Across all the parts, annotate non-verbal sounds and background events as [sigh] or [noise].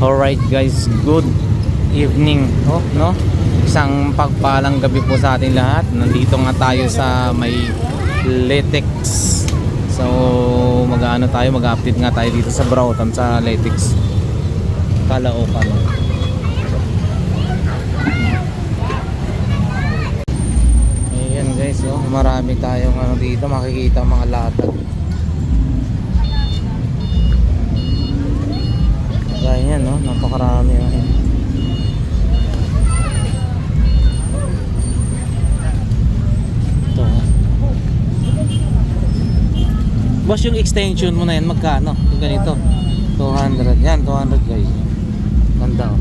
Alright guys, good evening oh, no? Isang pagpalang gabi po sa ating lahat. Nandito nga tayo sa may Letex So mag-ano tayo, mag-update nga tayo dito sa Broughton sa Letex Caloocan Ayan guys, oh, marami tayong ano dito. Makikita mga latag Gaya yan, no? Napakarami. Oh. Ito. oh. Boss, yung extension mo na yan, magkano? Yung ganito. 200. Yan, 200 guys. Ganda oh.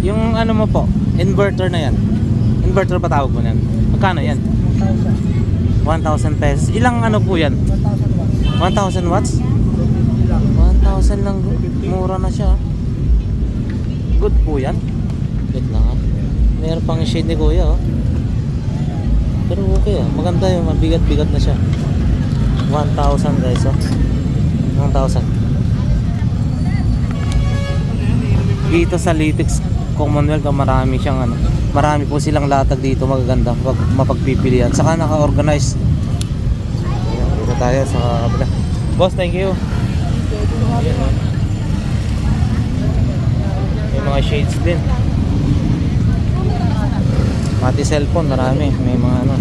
Yung ano mo po, inverter na yan. Inverter pa tawag mo na yan. Magkano yan? 1,000 pesos. Ilang ano po yan? 1,000 watts? 1,000 lang. Mura na siya. Good po yan. Good lang ha. Meron pang shade ni kuya oh. Pero okay ah. Maganda yung mabigat-bigat na siya. 1,000 guys oh. 1,000. Dito sa Litex Commonwealth oh, marami siyang ano. Marami po silang latag dito magaganda pag mapagpipilian. Saka naka-organize. Ayan, dito tayo sa kabila. Boss, thank you. May mga shades din. Pati cellphone, marami. May mga ano.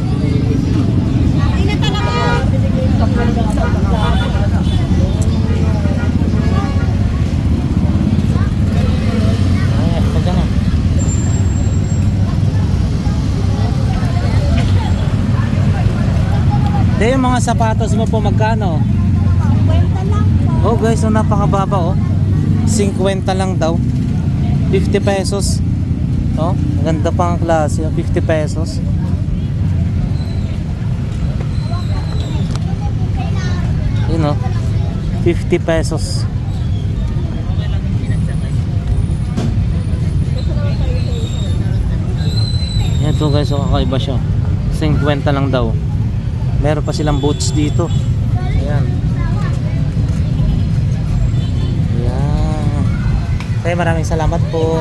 Hindi, yung mga sapatos mo po magkano? Oh guys, so napakababa oh. 50 lang daw. 50 pesos. Oh, ang ganda pa ang klase, oh. 50 pesos. Yun oh. 50 pesos. Ito guys, oh, kakaiba siya. 50 lang daw. Meron pa silang boots dito. Ayan. Ayan. Kaya maraming salamat po.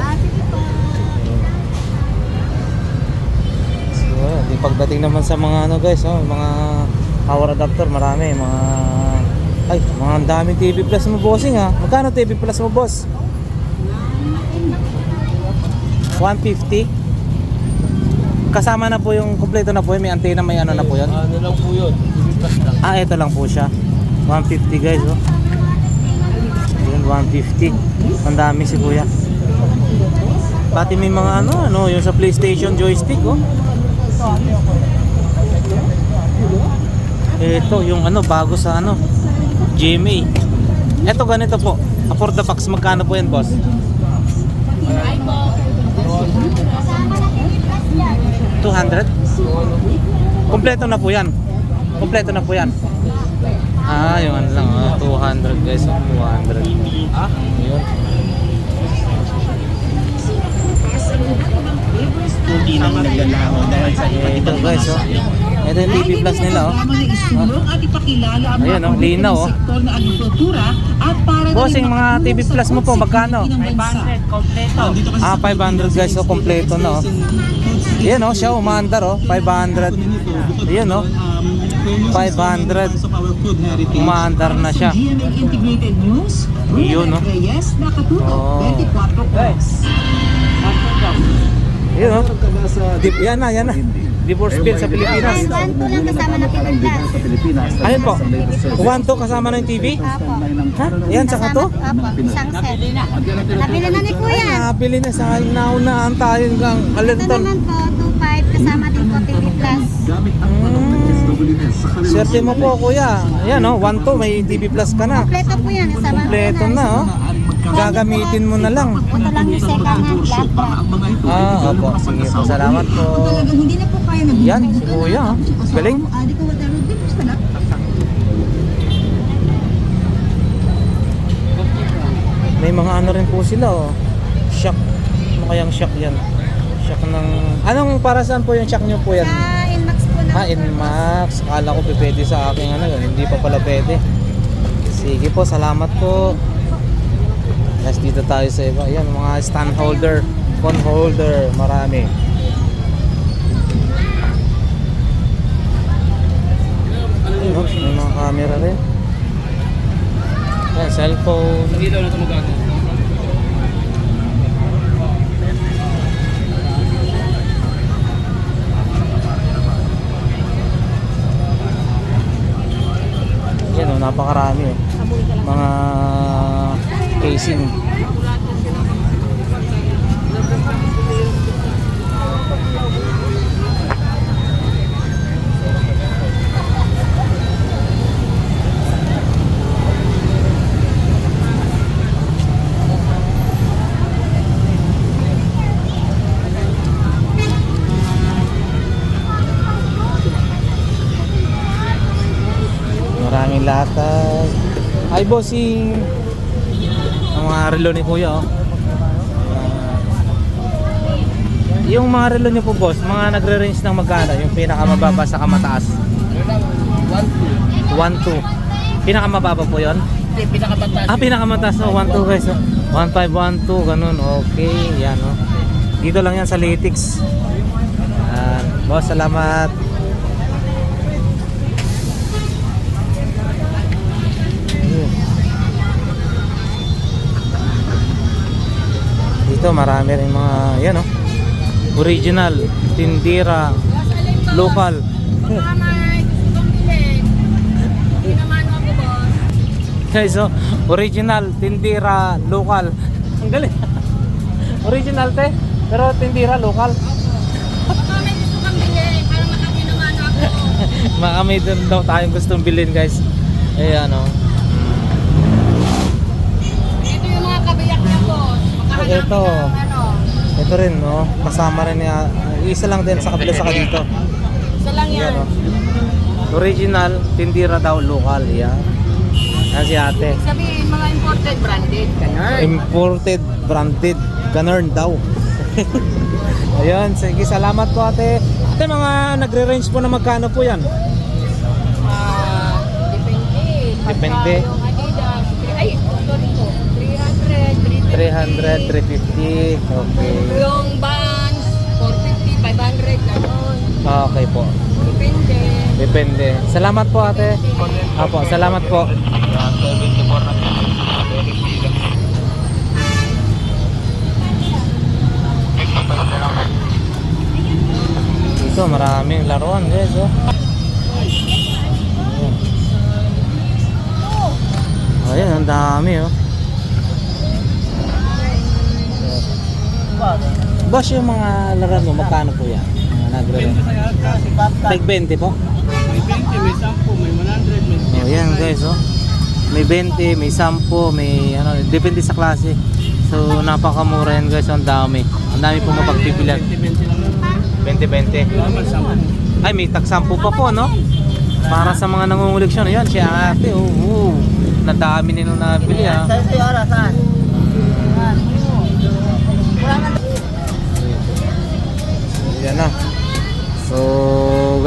Di pagdating naman sa mga ano guys, oh, mga power adapter, marami, mga ay, mga daming TV Plus mo bossing ha. Magkano TV Plus mo boss? 150. Kasama na po yung kumpleto na po yun, may antena, may ano na po yun. Ano lang po yun? Plus lang. Ah, ito lang po siya. 150 guys, oh. Yun, 150. Ang dami si kuya. Pati may mga ano, ano, yung sa PlayStation joystick, oh. Ito, yung ano, bago sa ano, GMA. Ito, ganito po. For the box, magkano po yan, boss? 200? Kompleto na po yan. Kompleto na po yan. Ah, ano lang, ah, 200 guys, oh, 200. Ah? Yun. Hindi naman naglalaro dahil sa Eh, ito guys, oh. Ito yung TV Plus nila, oh. Na isulong at ipakilala ang Ayan, mga oh, linaw, oh. sektor ng agrikultura at para na Bossing, mga TV Plus mo po, magkano? security ng bansa. kompleto. Ah, 500 guys, oh, kompleto na, oh. Yan, oh, siya, umaandar, oh. 500. Ayan, oh. 500. Umaandar na siya. GMA Integrated News, Yun, no? Oh. 24 oras. Yun, oh. Di- yan na, yan na. Divorce bill sa Pilipinas. One, two lang kasama na Pilipinas. Ayun po. One to kasama na yung TV? Apo. Ha? Yan, saka to? Apo, isang set. Nabili na. Nabili na ni Kuya. Nabili na sa naunaan tayo hanggang Ito alerton. naman po, 2.5 kasama din po TV Plus. Mm. Swerte mo po kuya. Ayan oh, 1 to may TV Plus ka na. Kompleto po yan. Kasama Kompleto na oh. Gagamitin mo na lang. Ito lang yung second hand laptop. Ah, opo. Sige po. Salamat po. Hindi na po kaya nag Yan, si kuya. oh. Galing. May mga ano rin po sila oh. Shock. Ano kayang shock yan? Shock ng... Anong para saan po yung shock nyo po yan? Sa Inmax po na. Ah, Inmax. Akala ko pwede sa akin ano yun. Hindi pa pala pwede. Sige po, salamat po. Guys, dito tayo sa iba. Ayan, mga stand holder, phone holder, marami. Ayun, oh, may mga camera rin. Ayan, cellphone. Daw na ito. Yan oh, napakarami oh. Mga casing. Maraming latag. Ay, bossing. Mga relo ni Kuya, oh. Ah. yung mga relo niyo po, boss, mga nagre-range ng magkano? Yung pinakamababa sa kamataas? 1, 2. Pinakamababa po yon? Hindi, pinakabataas. Ah, pinakamataas. Oh, 1, 2 guys. Oh. 1, 5, 1, 2. Ganun. Okay. Yan, oh. Dito lang yan sa Litix. Yan. Boss, salamat. Dito marami rin mga yan oh. Original, tindira, local. Guys, oh, original, tindira, local. Ang galing. [laughs] original te, pero tindira, local. [laughs] Baka may doon daw tayong gustong bilhin guys. Ayan oh. Ito. ano. Ito rin no, kasama rin niya. Isa lang din sa kabila sa dito. Isa lang yan. Yan oh. Original, tindira daw, local. Yan. Yan si ate. Sabihin, mga imported branded. Ganun. Imported, branded, ganun daw. [laughs] Ayun, sige, salamat po ate. Ate, mga nagre-range po na magkano po yan? Ah, depende. Pagka Depende. Yung Adidas, ay, sorry po. 300, 300, 350. 350. Okay. Yung Vans, 450, 500, ganun. Okay po. Depende. Depende. Salamat po ate. Apo, salamat po. Dito maraming laruan guys oh. Ayan, ang dami oh. Boss, yung mga laruan mo, magkano po yan? Mga nagre Tag 20 po? May 20, may 10, may 100, may Oh, yan guys, oh. May 20, may 10, may ano, depende sa klase. So, napakamura yan guys, ang dami. Ang dami po mapagpipilan. 20, 20 lang naman. 20-20. Naman, 10. Ay, may tag 10 pa po, no? Para sa mga nangunguleksyon. Yan, si ate, oh. oh. Nadami nino nabili, ah. Yan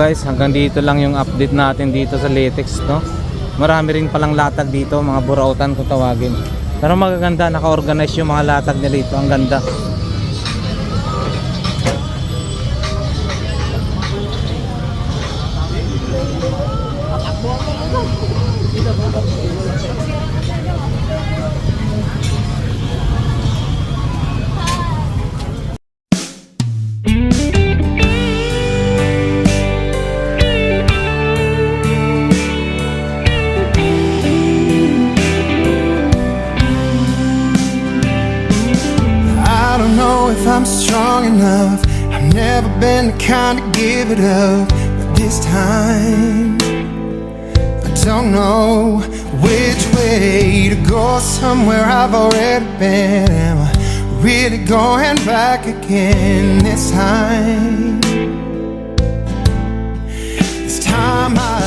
guys, hanggang dito lang yung update natin dito sa Latex, no? Marami rin palang latag dito, mga burautan kung tawagin. Pero magaganda, naka-organize yung mga latag nila dito. Ang ganda. Strong enough. I've never been the kind to give it up. But this time, I don't know which way to go. Somewhere I've already been. Am I really going back again this time? This time I